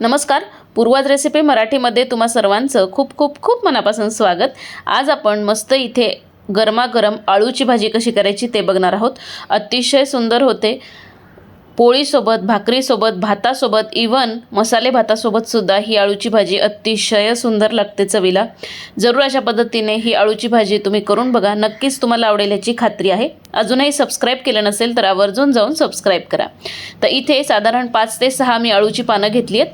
नमस्कार. पूर्वाज रेसिपी मराठीमध्ये तुम्हा सर्वांचं खूप खूप खूप मनापासून स्वागत. आज आपण मस्त इथे गरमागरम आळूची भाजी कशी करायची ते बघणार आहोत. अतिशय सुंदर होते. पोळीसोबत भाकरीसोबत भातासोबत इवन मसाले भातासोबत सुद्धा ही आळूची भाजी अतिशय सुंदर लागते चवीला. जरूर अशा पद्धतीने ही आळूची भाजी तुम्ही करून बघा. नक्कीच तुम्हाला आवडेल याची खात्री आहे. अजूनही सबस्क्राईब केलं नसेल तर आवर्जून जाऊन सबस्क्राईब करा. तर इथे साधारण पाच ते सहा मी आळूची पानं घेतली आहेत.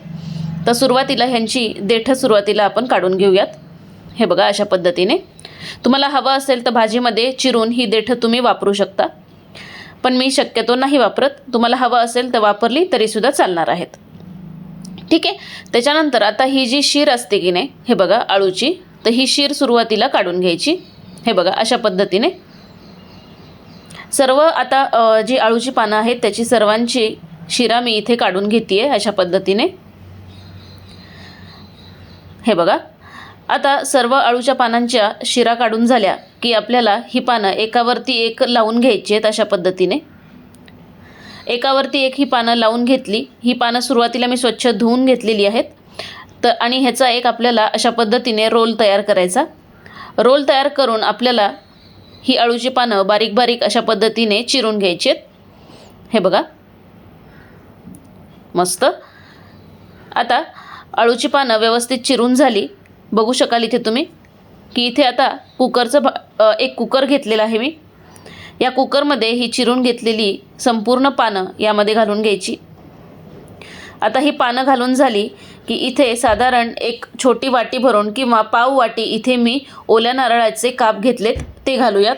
तर सुरुवातीला ह्यांची देठं सुरुवातीला आपण काढून घेऊयात. हे बघा अशा पद्धतीने. तुम्हाला हवं असेल तर भाजीमध्ये चिरून ही देठं तुम्ही वापरू शकता. पण मी शक्यतो नाही वापरत. तुम्हाला हवं असेल तर वापरली तरीसुद्धा चालणार आहेत. ठीक आहे? त्याच्यानंतर आता ही जी शीर असते की नाही हे बघा आळूची तर ही शीर सुरुवातीला काढून घ्यायची. हे बघा अशा पद्धतीने. सर्व आता जी आळूची पानं आहेत त्याची सर्वांची शिरा मी इथे काढून घेते आहे अशा पद्धतीने. हे बघा आता सर्व अळूच्या पानांच्या शिरा काढून झाल्या की आपल्याला ही पानं एकावरती एक लावून घ्यायची आहेत अशा पद्धतीने. एकावरती एक ही पानं लावून घेतली. ही पानं सुरुवातीला मी स्वच्छ धुवून घेतलेली आहेत. तर आणि ह्याचा एक आपल्याला अशा पद्धतीने रोल तयार करायचा. रोल तयार करून आपल्याला ही अळूची पानं बारीक बारीक अशा पद्धतीने चिरून घ्यायची आहेत. हे बघा. मस्त. आता अळूची पानं व्यवस्थित चिरून झाली. बघू शकाल इथे तुम्ही की इथे आता कुकरचं भा एक कुकर घेतलेलं आहे मी. या कुकरमध्ये ही चिरून घेतलेली संपूर्ण पानं यामध्ये घालून घ्यायची. आता ही पानं घालून झाली की इथे साधारण एक छोटी वाटी भरून किंवा पाव वाटी इथे मी ओल्या नारळाचे काप घेतलेत ते घालूयात.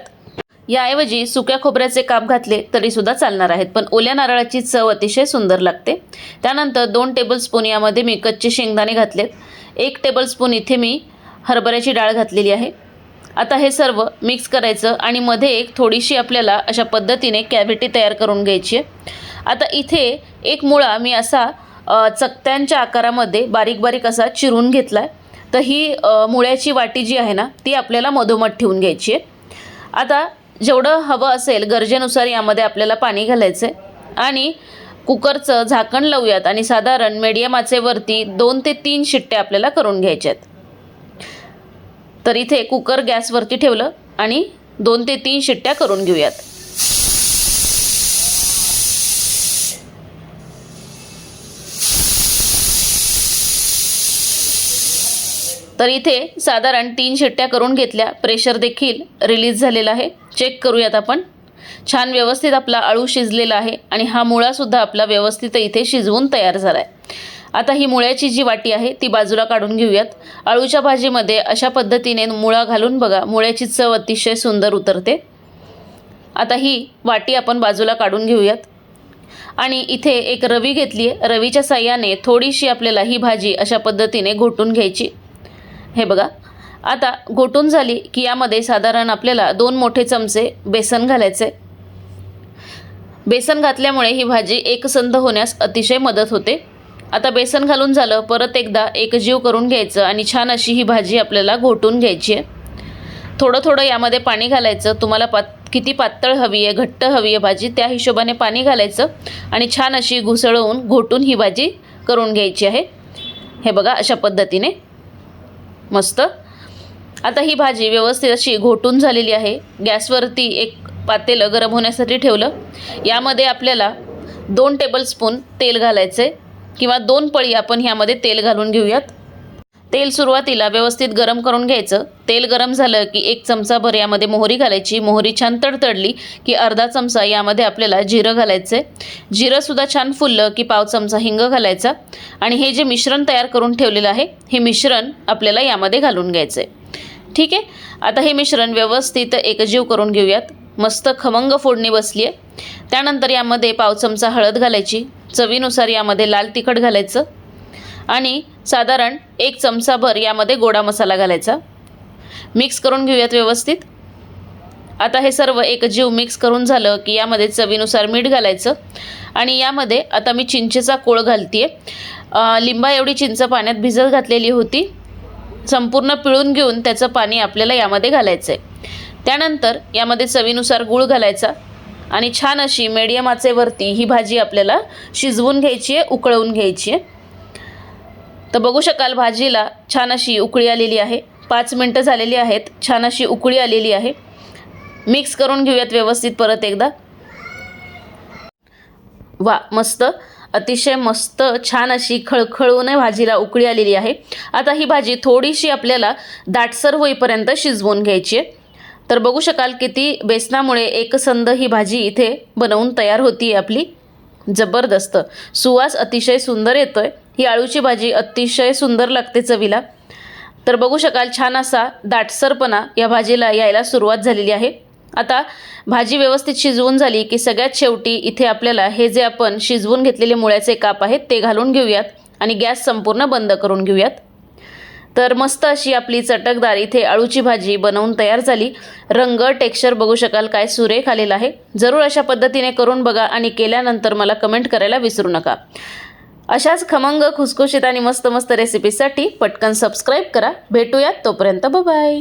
याऐवजी सुक्या खोबऱ्याचे काप घातले तरीसुद्धा चालणार आहेत पण ओल्या नारळाची चव अतिशय सुंदर लागते. त्यानंतर दोन टेबलस्पून यामध्ये मी कच्चे शेंगदाणे घातलेत. एक टेबलस्पून इथे मी हरभऱ्याची डाळ घातलेली आहे. आता हे सर्व मिक्स करायचं आणि मध्ये एक थोडीशी आपल्याला अशा पद्धतीने कॅव्हिटी तयार करून घ्यायची आहे. आता इथे एक मुळा मी असा चकत्यांच्या आकारामध्ये बारीक बारीक असा चिरून घेतला आहे तर ही मुळ्याची वाटी जी आहे ना ती आपल्याला मधोमध ठेवून घ्यायची आहे. आता जेवढं हवं असेल गरजेनुसार यामध्ये आपल्याला पाणी घालायचं आहे आणि कुकरचं झाकण लावूयात आणि साधारण मीडियम आचेवरती दोन ते तीन शिट्ट्या आपल्याला करून घ्यायच्या आहेत तर इथे कुकर गॅसवरती ठेवलं आणि दोन ते तीन शिट्ट्या करून घेऊयात. तर इथे साधारण तीन शिट्ट्या करून घेतल्या. प्रेशर देखील रिलीज झालेला आहे. चेक करूयात आपण. छान व्यवस्थित आपला आळू शिजलेला आहे आणि हा मुळासुद्धा आपला व्यवस्थित इथे शिजवून तयार झाला आहे आता ही मुळ्याची जी वाटी आहे ती बाजूला काढून घेऊयात. आळूच्या भाजीमध्ये अशा पद्धतीने मुळा घालून बघा मुळ्याची चव अतिशय सुंदर उतरते. आता ही वाटी आपण बाजूला काढून घेऊयात. आणि इथे एक रवी घेतली आहे. रवीच्या साह्याने थोडीशी आपल्याला ही भाजी अशा पद्धतीने घोटून घ्यायची. हे बघा आता घोटून झाली की यामध्ये साधारण आपल्याला दोन मोठे चमचे बेसन घालायचे बेसन घातल्यामुळे ही भाजी एकसंध होण्यास अतिशय मदत होते. आता बेसन घालून झालं परत एकदा एकजीव करून घ्यायचं आणि छान अशी ही भाजी आपल्याला घोटून घ्यायची आहे थोडं थोडं यामध्ये पाणी घालायचं. तुम्हाला पात किती पातळ हवी आहे घट्ट हवी आहे भाजी त्या हिशोबाने पाणी घालायचं आणि छान अशी घुसळवून घोटून ही भाजी करून घ्यायची आहे. हे बघा अशा पद्धतीने. मस्त. आता ही भाजी व्यवस्थित अशी घोटून झालेली आहे. गॅसवरती एक पातेलं गरम होण्यासाठी ठेवलं. यामध्ये आपल्याला दोन टेबलस्पून तेल घालायचे किंवा दोन पळी आपण ह्यामध्ये तेल घालून घेऊयात. तेल सुरुवातीला व्यवस्थित गरम करून घ्यायचं. तेल गरम झालं की एक चमचाभर यामध्ये मोहरी घालायची. मोहरी छान तडतडली की अर्धा चमचा यामध्ये आपल्याला जिरं घालायचं जिरंसुद्धा छान फुललं की पाव चमचा हिंग घालायचा. आणि हे जे मिश्रण तयार करून ठेवलेलं आहे हे मिश्रण आपल्याला यामध्ये घालून घ्यायचं आहे ठीक आहे? आता हे मिश्रण व्यवस्थित एकजीव करून घेऊयात. मस्त खमंग फोडणी बसली आहे त्यानंतर यामध्ये पाव चमचा हळद घालायची. चवीनुसार यामध्ये लाल तिखट घालायचं. आणि साधारण एक चमचाभर यामध्ये गोडा मसाला घालायचा. मिक्स करून घेऊयात व्यवस्थित. आता हे सर्व एकजीव मिक्स करून झालं की यामध्ये चवीनुसार मीठ घालायचं. आणि यामध्ये आता मी चिंचेचा कोळ घालते आहे लिंबा एवढी चिंच पाण्यात भिजत घातलेली होती. संपूर्ण पिळून घेऊन त्याचं पाणी आपल्याला यामध्ये घालायचं आहे त्यानंतर यामध्ये चवीनुसार गूळ घालायचा आणि छान अशी मीडियम आचेवरती ही भाजी आपल्याला शिजवून घ्यायची आहे उकळवून घ्यायची आहे. तर बघू शकाल भाजीला छान अशी उकळी आलेली आहे. पाच मिनटं झालेली आहेत छान अशी उकळी आलेली आहे. मिक्स करून घेऊयात व्यवस्थित परत एकदा. वा मस्त. अतिशय मस्त छान अशी खळखळून भाजीला उकळी आलेली आहे. आता ही भाजी थोडीशी आपल्याला दाटसर होईपर्यंत शिजवून घ्यायची आहे. तर बघू शकाल किती बेसनामुळे एकसंध ही भाजी इथे बनवून तयार होती आपली. जबरदस्त. सुवास अतिशय सुंदर येतोय. ही आळूची भाजी अतिशय सुंदर लागते चवीला. तर बघू शकाल छान असा दाटसरपणा या भाजीला यायला सुरुवात झालेली आहे. आता भाजी व्यवस्थित शिजवून झाली की सगळ्यात शेवटी इथे आपल्याला हे जे आपण शिजवून घेतलेले मुळ्याचे काप आहेत ते घालून घेऊयात आणि गॅस संपूर्ण बंद करून घेऊयात. तर मस्त अशी आपली चटकदार इथे अळूची भाजी बनवून तयार झाली. रंग टेक्स्चर बघू शकाल काय सुरेख आलेला आहे. जरूर अशा पद्धतीने करून बघा आणि केल्यानंतर मला कमेंट करायला विसरू नका. अशाच खमंग खुसखुशीत आणि मस्त मस्त रेसिपीसाठी पटकन सबस्क्राईब करा. भेटूयात तोपर्यंत बाय